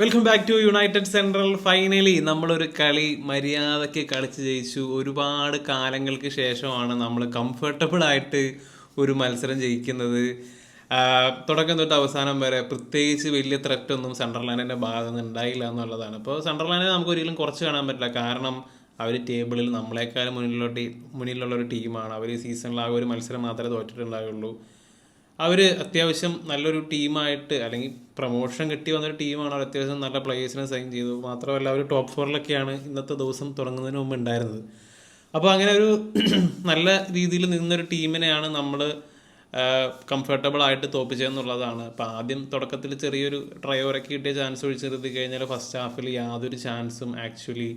Welcome back to United Central finally നമ്മളൊരു കളി മര്യാദയ്ക്ക് കളിച്ച് ജയിച്ചു. ഒരുപാട് കാലങ്ങൾക്ക് ശേഷമാണ് നമ്മൾ കംഫർട്ടബിൾ ആയിട്ട് ഒരു മത്സരം ജയിക്കുന്നത്. തുടക്കം തൊട്ട് അവസാനം വരെ പ്രത്യേകിച്ച് വലിയ ത്രെറ്റ് ഒന്നും സെൻട്രലാൻഡിന്റെ ഭാഗത്ത് ഉണ്ടായില്ല എന്നുള്ളതാണ്. ഇപ്പോൾ സെൻട്രലാൻഡിനെ നമുക്ക് ഒരിക്കലും കുറച്ച് കാണാൻ പറ്റില്ല. കാരണം അവർ ടേബിളിൽ നമ്മളെക്കാളും മുന്നിലുള്ള ടീ മുന്നിലുള്ള ഒരു ടീമാണ് അവർ സീസണിൽ ആ ഒരു മത്സരം മാത്രമേ തോറ്റിട്ടുണ്ടാവുള്ളൂ. അവർ അത്യാവശ്യം നല്ലൊരു ടീമായിട്ട് അല്ലെങ്കിൽ പ്രൊമോഷൻ കിട്ടി വന്നൊരു ടീമാണ് അവർ അത്യാവശ്യം നല്ല പ്ലേയേഴ്സിനെ സൈൻ ചെയ്തു. മാത്രമല്ല അവർ ടോപ്പ് ഫോറിലൊക്കെയാണ് ഇന്നത്തെ ദിവസം തുടങ്ങുന്നതിന് മുമ്പ് ഉണ്ടായിരുന്നത്. അപ്പോൾ അങ്ങനെ ഒരു നല്ല രീതിയിൽ നിന്നൊരു ടീമിനെയാണ് നമ്മൾ കംഫർട്ടബിൾ ആയിട്ട് തോപ്പിച്ചതെന്നുള്ളതാണ് അപ്പോൾ ആദ്യം തുടക്കത്തിൽ ചെറിയൊരു ട്രയോറൊക്കെ കിട്ടിയ ചാൻസ് ഒഴിച്ചു നിർത്തി കഴിഞ്ഞാൽ ഫസ്റ്റ് ഹാഫിൽ യാതൊരു ചാൻസും ആക്ച്വലി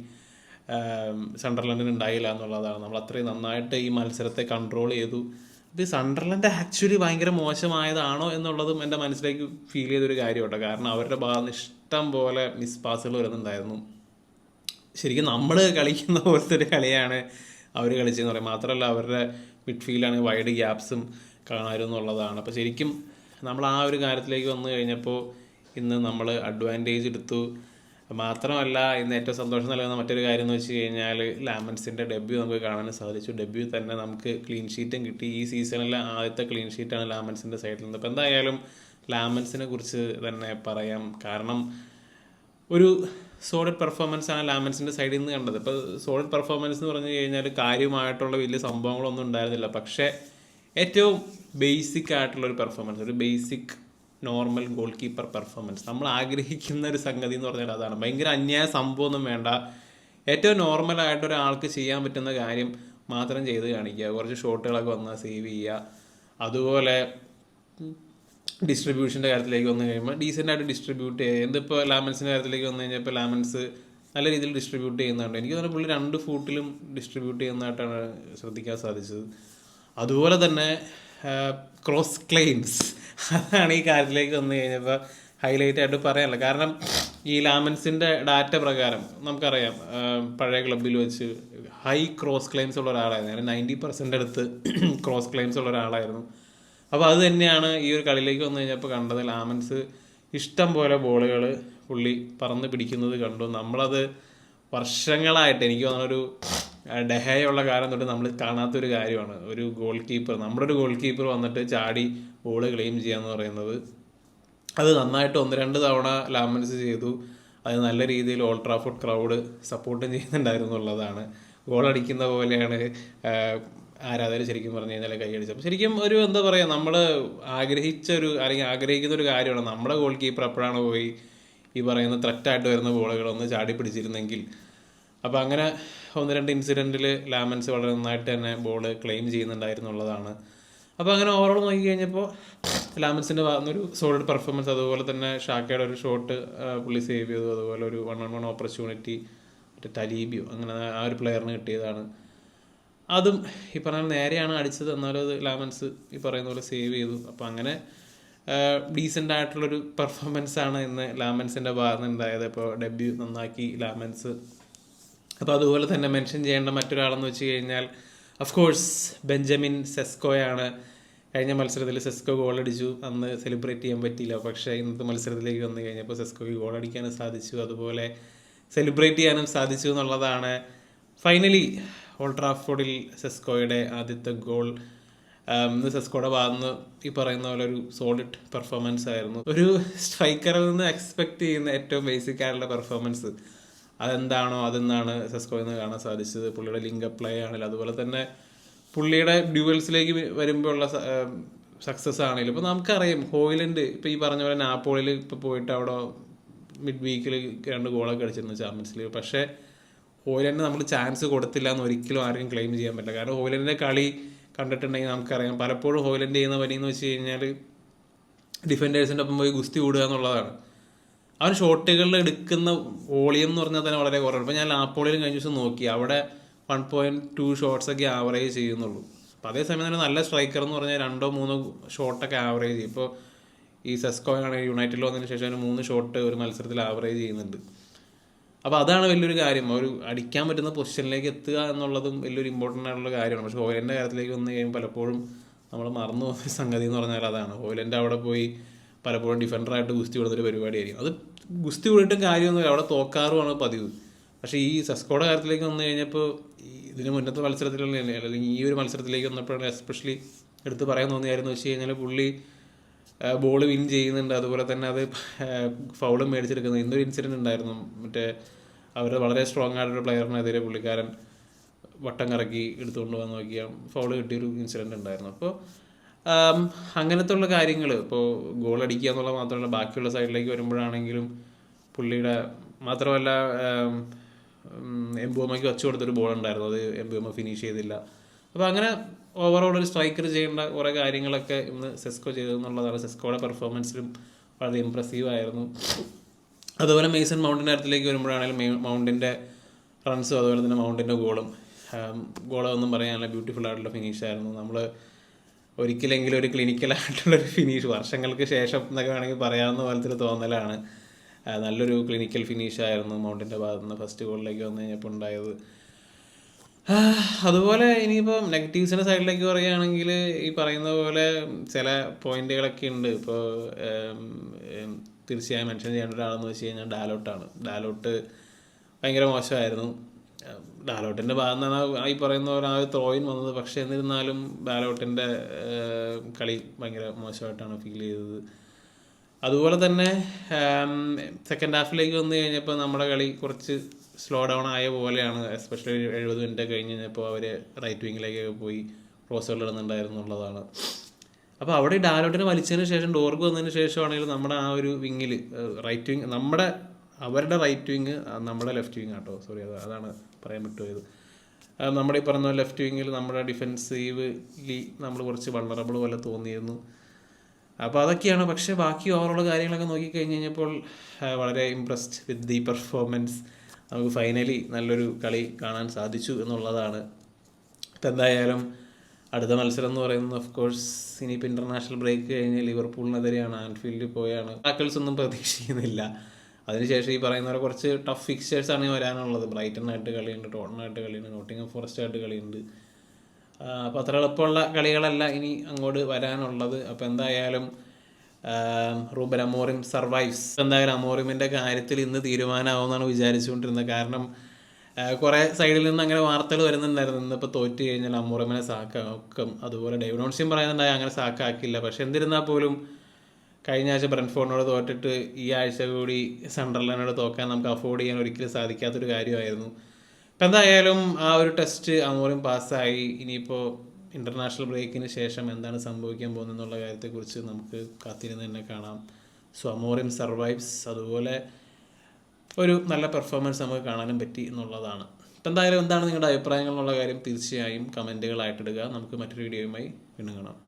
സണ്ടർലൻഡിന് ഉണ്ടായില്ല എന്നുള്ളതാണ്. നമ്മൾ അത്രയും നന്നായിട്ട് ഈ മത്സരത്തെ കൺട്രോൾ ചെയ്തു. ഇത് സണ്ടർലൻഡ് ആക്ച്വലി ഭയങ്കര മോശമായതാണോ എന്നുള്ളതും എന്റെ മനസ്സിലേക്ക് ഫീൽ ചെയ്തൊരു കാര്യമുണ്ട് കാരണം അവരുടെ ഭാഗത്ത് ഇഷ്ടം പോലെ മിസ് പാസുകൾ വരുന്നുണ്ടായിരുന്നു. ശരിക്കും നമ്മൾ കളിക്കുന്ന പോലത്തെ ഒരു കളിയാണ് അവർ കളിച്ചതെന്ന് പറയും. മാത്രമല്ല അവരുടെ മിഡ്ഫീൽഡാണ് വൈഡ് ഗ്യാപ്സും കാണാമെന്നുള്ളതാണ് അപ്പോൾ ശരിക്കും നമ്മൾ ആ ഒരു കാര്യത്തിലേക്ക് വന്നു കഴിഞ്ഞപ്പോൾ ഇന്ന് നമ്മൾ അഡ്വാന്റേജ് എടുത്തു. മാത്രമല്ല ഇന്ന് ഏറ്റവും സന്തോഷം നൽകുന്ന മറ്റൊരു കാര്യം എന്ന് വെച്ച് കഴിഞ്ഞാൽ ലാമൻസിന്റെ ഡെബ്യൂ നമുക്ക് കാണാൻ സാധിച്ചു. ഡെബ്യൂ തന്നെ നമുക്ക് ക്ലീൻ ഷീറ്റും കിട്ടി. ഈ സീസണിലെ ആദ്യത്തെ ക്ലീൻ ഷീറ്റാണ് ലാമൻസിന്റെ സൈഡിൽ നിന്ന്. അപ്പോൾ എന്തായാലും ലാമൻസിനെ കുറിച്ച് തന്നെ പറയാം. കാരണം ഒരു സോളിഡ് പെർഫോമൻസ് ആണ് ലാമൻസിന്റെ സൈഡിൽ നിന്ന് കണ്ടത്. ഇപ്പോൾ സോളിഡ് പെർഫോമൻസ് എന്ന് പറഞ്ഞു കഴിഞ്ഞാൽ കാര്യമായിട്ടുള്ള വലിയ സംഭവങ്ങളൊന്നും ഉണ്ടായിരുന്നില്ല. പക്ഷേ ഏറ്റവും ബേസിക് ആയിട്ടുള്ള ഒരു പെർഫോമൻസ് ഒരു basic normal goalkeeper performance. നമ്മൾ ആഗ്രഹിക്കുന്ന ഒരു സംഗതി എന്ന് പറഞ്ഞാൽ അതാണ്. ഭയങ്കര അന്യായ സംഭവമൊന്നും വേണ്ട. ഏറ്റവും നോർമൽ ആയിട്ട് ഒരാൾക്ക് ചെയ്യാൻ പറ്റുന്ന കാര്യം മാത്രം ചെയ്ത് കാണിക്കുക. കുറച്ച് ഷോട്ടുകളൊക്കെ വന്നാൽ സേവ് ചെയ്യുക. അതുപോലെ ഡിസ്ട്രിബ്യൂഷന്റെ കാര്യത്തിലേക്ക് വന്നു കഴിയുമ്പോൾ ഡീസെന്റായിട്ട് ഡിസ്ട്രിബ്യൂട്ട് ചെയ്യുക. എന്തിപ്പോൾ ലാമൻസിന്റെ കാര്യത്തിലേക്ക് വന്നു കഴിഞ്ഞാൽ ഇപ്പോൾ ലാമൻസ് നല്ല രീതിയിൽ ഡിസ്ട്രിബ്യൂട്ട് ചെയ്യുന്നുണ്ട്. എനിക്ക് തോന്നുന്നു പുള്ളി രണ്ട് ഫൂട്ടിലും ഡിസ്ട്രിബ്യൂട്ട് ചെയ്യുന്നതായിട്ടാണ് ശ്രദ്ധിക്കാൻ സാധിച്ചത്. അതുപോലെ തന്നെ ക്രോസ് ക്ലെയിംസ് അതാണ് ഈ കാര്യത്തിലേക്ക് വന്നു കഴിഞ്ഞപ്പോൾ ഹൈലൈറ്റ് ആയിട്ട് പറയാനുള്ളത്. കാരണം ഈ ലാമൻസിന്റെ ഡാറ്റ പ്രകാരം നമുക്കറിയാം പഴയ ക്ലബിൽ വെച്ച് ഹൈ ക്രോസ് ക്ലെയിംസ് ഉള്ള ഒരാളായിരുന്നു. ഞാൻ നയന്റി പെർസെന്റ് അടുത്ത് ക്രോസ് ക്ലെയിംസ് ഉള്ള ഒരാളായിരുന്നു. അപ്പോൾ അത് തന്നെയാണ് ഈ ഒരു കളിയിലേക്ക് വന്നു കഴിഞ്ഞപ്പോൾ കണ്ടത്. ലാമൻസ് ഇഷ്ടം പോലെ ബോളുകൾ പുള്ളി പറന്ന് പിടിക്കുന്നത് കണ്ടു. നമ്മളത് വർഷങ്ങളായിട്ട് എനിക്ക് തോന്നുന്നൊരു ഡെഹയുള്ള കാലം തൊട്ട് നമ്മൾ കാണാത്തൊരു കാര്യമാണ്. ഒരു ഗോൾ കീപ്പർ നമ്മുടെ ഒരു ഗോൾ കീപ്പർ വന്നിട്ട് ചാടി ബോൾ ക്ലെയിം ചെയ്യാന്ന് പറയുന്നത്. അത് നന്നായിട്ട് ഒന്ന് രണ്ട് തവണ ലാമൻസ് ചെയ്തു. അത് നല്ല രീതിയിൽ ഓൾട്രാഫുഡ് ക്രൗഡ് സപ്പോർട്ടും ചെയ്യുന്നുണ്ടായിരുന്നു എന്നുള്ളതാണ് ഗോൾ അടിക്കുന്ന പോലെയാണ് ആരാധകർ ശരിക്കും പറഞ്ഞു കഴിഞ്ഞാൽ കൈയടിച്ചത് ശരിക്കും ഒരു എന്താ പറയുക നമ്മൾ ആഗ്രഹിച്ച ഒരു അല്ലെങ്കിൽ ആഗ്രഹിക്കുന്ന ഒരു കാര്യമാണ്. നമ്മുടെ ഗോൾ കീപ്പർ എപ്പോഴാണ് പോയി ഈ പറയുന്ന ത്രെറ്റായിട്ട് വരുന്ന ബോളുകളൊന്ന് ചാടി പിടിച്ചിരുന്നെങ്കിൽ അപ്പോൾ അങ്ങനെ ഒന്ന് രണ്ട് ഇൻസിഡന്റിൽ ലാമൻസ് വളരെ നന്നായിട്ട് തന്നെ ബോൾ ക്ലെയിം ചെയ്യുന്നുണ്ടായിരുന്നുള്ളതാണ്. അപ്പോൾ അങ്ങനെ ഓവറോൾ നോക്കി കഴിഞ്ഞപ്പോൾ ലാമൻസിന്റെ ഭാഗത്തുനിന്നൊരു സോളിഡ് പെർഫോമൻസ് അതുപോലെ തന്നെ ഷാക്കയുടെ ഒരു ഷോട്ട് പുള്ളി സേവ് ചെയ്തു. അതുപോലെ ഒരു വൺ ഓൺ വൺ ഓപ്പർച്യൂണിറ്റി മറ്റേ തലീബിയോ അങ്ങനെ ആ ഒരു പ്ലെയറിന് കിട്ടിയതാണ്. അതും ഈ പറഞ്ഞ നേരെയാണ് അടിച്ചത്. എന്നാലും അത് ലാമൻസ് ഈ പറയുന്ന പോലെ സേവ് ചെയ്തു. അപ്പോൾ അങ്ങനെ ഡീസെന്റ് ആയിട്ടുള്ളൊരു പെർഫോമൻസ് ആണ് ഇന്ന് ലാമൻസിന്റെ ഭാഗത്ത് ഉണ്ടായത്. ഇപ്പോൾ ഡെബ്യൂ നന്നാക്കി ലാമൻസ് അപ്പോൾ അതുപോലെ തന്നെ മെൻഷൻ ചെയ്യേണ്ട മറ്റൊരാളെന്ന് വെച്ച് കഴിഞ്ഞാൽ ഓഫ് കോഴ്സ് ബെഞ്ചമിൻ സെസ്കോയാണ്. കഴിഞ്ഞ മത്സരത്തിൽ സെസ്കോ ഗോൾ അടിച്ചു. അന്ന് സെലിബ്രേറ്റ് ചെയ്യാൻ പറ്റിയില്ല. പക്ഷേ ഇന്നത്തെ മത്സരത്തിലേക്ക് വന്നു കഴിഞ്ഞപ്പോൾ സെസ്കോയ്ക്ക് ഗോൾ അടിക്കാനും സാധിച്ചു. അതുപോലെ സെലിബ്രേറ്റ് ചെയ്യാനും സാധിച്ചു എന്നുള്ളതാണ് ഫൈനലി ഓൾട്രാഫോർഡിൽ സെസ്കോയുടെ ആദ്യത്തെ ഗോൾ ഇന്ന് സെസ്കോയുടെ ഭാഗത്ത് ഈ പറയുന്ന പോലെ ഒരു സോളിഡ് പെർഫോമൻസ് ആയിരുന്നു. ഒരു സ്ട്രൈക്കറിൽ നിന്ന് എക്സ്പെക്ട് ചെയ്യുന്ന ഏറ്റവും ബേസിക് ആയിട്ടുള്ള പെർഫോമൻസ് അതെന്താണോ അതെന്നാണ് സെസ്കോയിൽ നിന്ന് കാണാൻ സാധിച്ചത്. പുള്ളിയുടെ ലിങ്ക് പ്ലേ ആണെങ്കിലും അതുപോലെ തന്നെ പുള്ളിയുടെ ഡ്യൂവൽസിലേക്ക് വരുമ്പോൾ ഉള്ള സക്സസ് ആണെങ്കിലും ഇപ്പോൾ നമുക്കറിയാം ഹോയിലൻഡ് ഇപ്പോൾ ഈ പറഞ്ഞ പോലെ നാപ്പോളിൽ ഇപ്പോൾ പോയിട്ട് അവിടെ മിഡ് വീക്കിൽ രണ്ട് ഗോളൊക്കെ അടിച്ചിരുന്നു ചാമ്പ്യൻസ് ലീഗ് പക്ഷേ ഹോയിലൻഡ് നമ്മൾ ചാൻസ് കൊടുത്തില്ല എന്ന് ഒരിക്കലും ആർക്കും ക്ലെയിം ചെയ്യാൻ പറ്റില്ല. കാരണം ഹോയിലൻഡിന്റെ കളി കണ്ടിട്ടുണ്ടെങ്കിൽ നമുക്കറിയാം പലപ്പോഴും ഹോയിലൻഡ് ചെയ്യുന്ന എന്ന് വെച്ച് കഴിഞ്ഞാൽ ഡിഫൻഡേഴ്സിന്റെ ഒപ്പം പോയി ഗുസ്തി കൂടുക എന്നുള്ളതാണ്. അവൻ ഷോട്ടുകളിൽ എടുക്കുന്ന വോളിയം എന്ന് പറഞ്ഞാൽ തന്നെ വളരെ കുറവാണ്. ഇപ്പോൾ ഞാൻ ലാപ്പോളിലും കഴിഞ്ഞ ദിവസം നോക്കി. അവിടെ വൺ പോയിന്റ് ടു ഷോട്ട്സ് ഒക്കെ ആവറേജ് ചെയ്യുന്നുള്ളൂ. അപ്പോൾ അതേസമയം തന്നെ നല്ല സ്ട്രൈക്കർ എന്ന് പറഞ്ഞാൽ രണ്ടോ മൂന്നോ ഷോട്ടൊക്കെ ആവറേജ് ചെയ്യും. ഇപ്പോൾ ഈ സെസ്കോ ആണ് യുണൈറ്റഡിൽ വന്നതിന് ശേഷം ഒരു മൂന്ന് ഷോട്ട് ഒരു മത്സരത്തിൽ ആവറേജ് ചെയ്യുന്നുണ്ട്. അപ്പോൾ അതാണ് വലിയൊരു കാര്യം. ഒരു അടിക്കാൻ പറ്റുന്ന പൊസിഷനിലേക്ക് എത്തുക എന്നുള്ളതും വലിയൊരു ഇമ്പോർട്ടന്റ് ആയിട്ടുള്ള കാര്യമാണ്. പക്ഷേ ഓയിലന്റെ കാര്യത്തിലേക്ക് വന്നു കഴിയുമ്പോൾ പലപ്പോഴും നമ്മൾ മറന്നു പോകുന്ന സംഗതി എന്ന് പറഞ്ഞാൽ അതാണ്. ഓയിലന്റെ അവിടെ പോയി പലപ്പോഴും ഡിഫൻഡറായിട്ട് ഗുസ്തി കൊടുത്തൊരു പരിപാടിയായിരിക്കും. അത് ഗുസ്തി കൂടിയിട്ടും കാര്യമൊന്നുമില്ല. അവിടെ തോക്കാറുമാണ് പതിവ്. പക്ഷേ ഈ സെസ്കോയുടെ കാര്യത്തിലേക്ക് വന്നു കഴിഞ്ഞപ്പോൾ ഇതിന് മുന്നത്തെ മത്സരത്തിലുള്ള അല്ലെങ്കിൽ ഈ ഒരു മത്സരത്തിലേക്ക് വന്നപ്പോഴാണ് എസ്പെഷ്യലി എടുത്ത് പറയാൻ തോന്നിയായിരുന്നു വെച്ച് കഴിഞ്ഞാൽ പുള്ളി ബോൾ വിൻ ചെയ്യുന്നുണ്ട്. അതുപോലെ തന്നെ അത് ഫൗളും മേടിച്ചെടുക്കുന്നത് ഇന്നൊരു ഇൻസിഡന്റ് ഉണ്ടായിരുന്നു. മറ്റേ അവർ വളരെ സ്ട്രോങ് ആയിട്ടൊരു പ്ലെയറിനെതിരെ പുള്ളിക്കാരൻ വട്ടം കറക്കി എടുത്തുകൊണ്ട് വന്ന് നോക്കിയാൽ ഫൗൾ കിട്ടിയൊരു ഇൻസിഡന്റ് ഉണ്ടായിരുന്നു. അപ്പോൾ അങ്ങനത്തെ ഉള്ള കാര്യങ്ങൾ ഇപ്പോൾ ഗോൾ അടിക്കുക എന്നുള്ളത് മാത്രമല്ല ബാക്കിയുള്ള സൈഡിലേക്ക് വരുമ്പോഴാണെങ്കിലും പുള്ളിയുടെ മാത്രമല്ല എംബുമയ്ക്ക് വച്ചു കൊടുത്തൊരു ബോൾ ഉണ്ടായിരുന്നു. അത് എംബുമ ഫിനിഷ് ചെയ്തില്ല. അപ്പോൾ അങ്ങനെ ഓവറോൾ ഒരു സ്ട്രൈക്കർ ചെയ്യേണ്ട കുറേ കാര്യങ്ങളൊക്കെ ഇന്ന് സെസ്കോ ചെയ്തെന്നുള്ളതാണ് സെസ്കോയുടെ പെർഫോമൻസിലും വളരെ ഇമ്പ്രസീവ് ആയിരുന്നു. അതുപോലെ മെയ്സൺ മൗണ്ടിന്റെ അടുത്തേക്ക് വരുമ്പോഴാണെങ്കിലും മൗണ്ടിന്റെ റൺസും അതുപോലെ തന്നെ മൗണ്ടിന്റെ ഗോളും ഗോളൊന്നും പറയാനുള്ള ബ്യൂട്ടിഫുൾ ആയിട്ടുള്ള ഫിനിഷ് ആയിരുന്നു. നമ്മൾ ഒരിക്കലെങ്കിലും ഒരു ക്ലിനിക്കലായിട്ടുള്ളൊരു ഫിനിഷ് വർഷങ്ങൾക്ക് ശേഷം എന്നൊക്കെ വേണമെങ്കിൽ പറയാവുന്ന പോലത്തെ തോന്നലാണ്. നല്ലൊരു ക്ലിനിക്കൽ ഫിനിഷ് ആയിരുന്നു മൗണ്ടിന്റെ ഭാഗത്ത് നിന്ന് ഫസ്റ്റ് ഗോളിലേക്ക് വന്നു കഴിഞ്ഞപ്പോൾ ഉണ്ടായത്. അതുപോലെ ഇനിയിപ്പോൾ നെഗറ്റീവ്സിന്റെ സൈഡിലേക്ക് പറയുകയാണെങ്കിൽ ഈ പറയുന്ന പോലെ ചില പോയിന്റുകളൊക്കെ ഉണ്ട്. ഇപ്പോൾ തീർച്ചയായും മെൻഷൻ ചെയ്യേണ്ട ഒരാളെന്ന് വെച്ച് കഴിഞ്ഞാൽ ഡാലോട്ടാണ്. ഡാലോട്ട് ഭയങ്കര മോശമായിരുന്നു. ഡാലോട്ടിന്റെ ഭാഗം നിന്നാണ് ഈ പറയുന്ന പോലെ ആ ത്രോയിൻ വന്നത്. പക്ഷേ എന്നിരുന്നാലും ഡാലോട്ടിന്റെ കളി ഭയങ്കര മോശമായിട്ടാണ് ഫീൽ ചെയ്തത്. അതുപോലെ തന്നെ സെക്കൻഡ് ഹാഫിലേക്ക് വന്നു കഴിഞ്ഞപ്പോൾ നമ്മുടെ കളി കുറച്ച് സ്ലോ ഡൗൺ ആയ പോലെയാണ്. എസ്പെഷ്യലി എഴുപത് മിനിറ്റ് കഴിഞ്ഞ് കഴിഞ്ഞപ്പോൾ അവർ റൈറ്റ് വിങ്ങിലേക്കൊക്കെ പോയി ക്രോസുകൾ ഇടുന്നുണ്ടായിരുന്നു എന്നുള്ളതാണ്. അപ്പോൾ അവിടെ ഡാലോട്ടിനെ വലിച്ചതിന് ശേഷം ഡോർക്ക് വന്നതിന് ശേഷമാണെങ്കിലും നമ്മുടെ ആ ഒരു വിങ്ങിൽ റൈറ്റ് വിങ് നമ്മുടെ അവരുടെ റൈറ്റ് വിങ് നമ്മുടെ ലെഫ്റ്റ് വിങ് ആട്ടോ. സോറി അത് അതാണ് പറയാൻ വിട്ടുപോയത് നമ്മുടെ ഈ പറഞ്ഞ ലെഫ്റ്റ് വിങ്ങിൽ നമ്മുടെ ഡിഫെൻസീവ്ലി നമ്മൾ കുറച്ച് വൾണറബിൾ പോലെ തോന്നിയിരുന്നു. അപ്പോൾ അതൊക്കെയാണ്. പക്ഷേ ബാക്കി ഓവറോൾ കാര്യങ്ങളൊക്കെ നോക്കിക്കഴിഞ്ഞ് കഴിഞ്ഞപ്പോൾ വളരെ ഇമ്പ്രസ്ഡ് വിത്ത് ദി പെർഫോമൻസ് നമുക്ക് ഫൈനലി നല്ലൊരു കളി കാണാൻ സാധിച്ചു എന്നുള്ളതാണ്. ഇപ്പം എന്തായാലും അടുത്ത മത്സരം എന്ന് പറയുന്നത് ഓഫ് കോഴ്സ് ഇനിയിപ്പോൾ ഇന്റർനാഷണൽ ബ്രേക്ക് കഴിഞ്ഞ് ലിവർപൂളിനെതിരെയാണ് ആൻഫീൽഡിൽ പോയാണ്. ടാക്കിൾസ് ഒന്നും പ്രതീക്ഷിക്കുന്നില്ല. അതിനുശേഷം ഈ പറയുന്ന പോലെ കുറച്ച് ടഫ് ഫിക്സേഴ്സ് ആണ് വരാനുള്ളത്. ബ്രൈറ്റൺ ആയിട്ട് കളിയുണ്ട് ടോട്ടനായിട്ട് കളിയുണ്ട് നോട്ടിംഗ് ഫോറസ്റ്റ് ആയിട്ട് കളിയുണ്ട്. അപ്പോൾ അത്ര എളുപ്പമുള്ള കളികളല്ല ഇനി അങ്ങോട്ട് വരാനുള്ളത്. അപ്പോൾ എന്തായാലും റൂബൻ അമോറിം സർവൈവ്സ് എന്തായാലും അമോറിമിന്റെ കാര്യത്തിൽ ഇന്ന് തീരുമാനമാവുമെന്നാണ് വിചാരിച്ചുകൊണ്ടിരുന്നത്. കാരണം കുറേ സൈഡിൽ നിന്ന് അങ്ങനെ വാർത്തകൾ വരുന്നുണ്ടായിരുന്നു. ഇന്നിപ്പോൾ തോറ്റ് കഴിഞ്ഞാൽ അമോറിമിനെ സാക്കാക്കും അതുപോലെ ഡേവിഡോൺസിയും പറയുന്നുണ്ടായി അങ്ങനെ സാക്കാക്കില്ല പക്ഷെ എന്നിരുന്നാൽ പോലും കഴിഞ്ഞ ആഴ്ച ബ്രൻഫോർഡിനോട് തോറ്റിട്ട് ഈ ആഴ്ച കൂടി സണ്ടർലാൻഡിനോട് തോക്കാൻ നമുക്ക് അഫോർഡ് ചെയ്യാൻ ഒരിക്കലും സാധിക്കാത്തൊരു കാര്യമായിരുന്നു. ഇപ്പം എന്തായാലും ആ ഒരു ടെസ്റ്റ് അമോറും പാസ്സായി. ഇനിയിപ്പോൾ ഇന്റർനാഷണൽ ബ്രേക്കിന് ശേഷം എന്താണ് സംഭവിക്കാൻ പോകുന്നത് എന്നുള്ള കാര്യത്തെക്കുറിച്ച് നമുക്ക് കാത്തിരുന്ന് തന്നെ കാണാം. സോ അമോറിം സർവൈവ്സ് അതുപോലെ ഒരു നല്ല പെർഫോമൻസ് നമുക്ക് കാണാനും പറ്റി എന്നുള്ളതാണ്. ഇപ്പം എന്തായാലും എന്താണ് നിങ്ങളുടെ അഭിപ്രായങ്ങൾ എന്നുള്ള കാര്യം തീർച്ചയായും കമന്റുകളായിട്ടിടുക. നമുക്ക് മറ്റൊരു വീഡിയോയുമായി വീണ്ടും കാണാം.